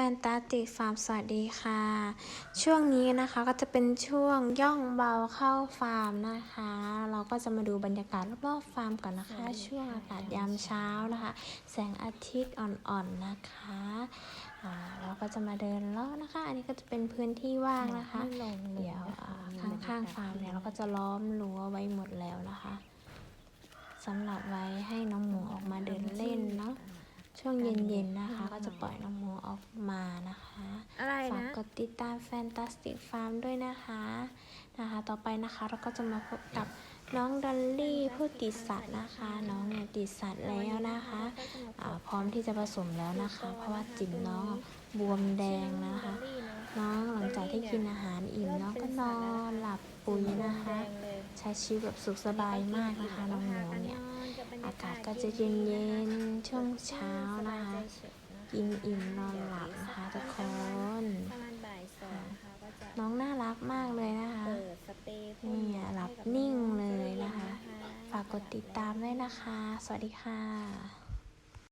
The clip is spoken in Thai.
ฟนตาติกฟาร์มสวัสดีค่ะ ช่วงนี้นะคะก็จะเป็นช่วงย่องเบาเข้าฟาร์มนะคะ เราก็จะมาดูบรรยากาศรอบๆฟาร์มก่อนนะคะ ช่วงอากาศยามเช้านะคะ แสงอาทิตย์อ่อนๆนะคะอ่าเราก็จะมาเดินเลาะนะคะ อันนี้ก็จะเป็นพื้นที่ว่างนะคะ เดี๋ยวอ่าข้างๆฟาร์มเนี่ยเราก็จะล้อมรั้วไว้หมดแล้วนะคะสำหรับไว้ให้น้องหมูออกมาเดินเล่นเนาะช่วงเย็นๆนะคะ ก็จะปล่อยน้องหมู ออกมานะคะอะไรฝากนะกดติดตาม Fantastic Farm ด้วยนะคะนะคะ ต่อไปนะคะเราก็จะมาพบกับน้องดอลลี่ผู้ติดสัตว์นะคะ น้องเนี่ยติดสัตว์แล้วนะคะอ่าพร้อมที่จะผสมแล้วนะคะ เพราะว่าจิ๋มน้องบวมแดงนะคะ น้องหลังจากที่กินอาหารอิ่มน้องก็นอนหลับปุ๋ยนะคะ ใช้ชีวิตแบบสุขสบายมากนะคะน้องหมูเนี่ยอากาศก็จะเย็นๆช่วงเช้านะคะ กินอิ่มนอนหลับนะคะทุกคน ประมาณบ่ายสองค่ะก็จะน้องน่ารักมากเลยนะคะ เปิดสเปรย์พ่นเนี่ยหลับนิ่งเลยนะคะ ฝากกดติดตามด้วยนะคะ สวัสดีค่ะ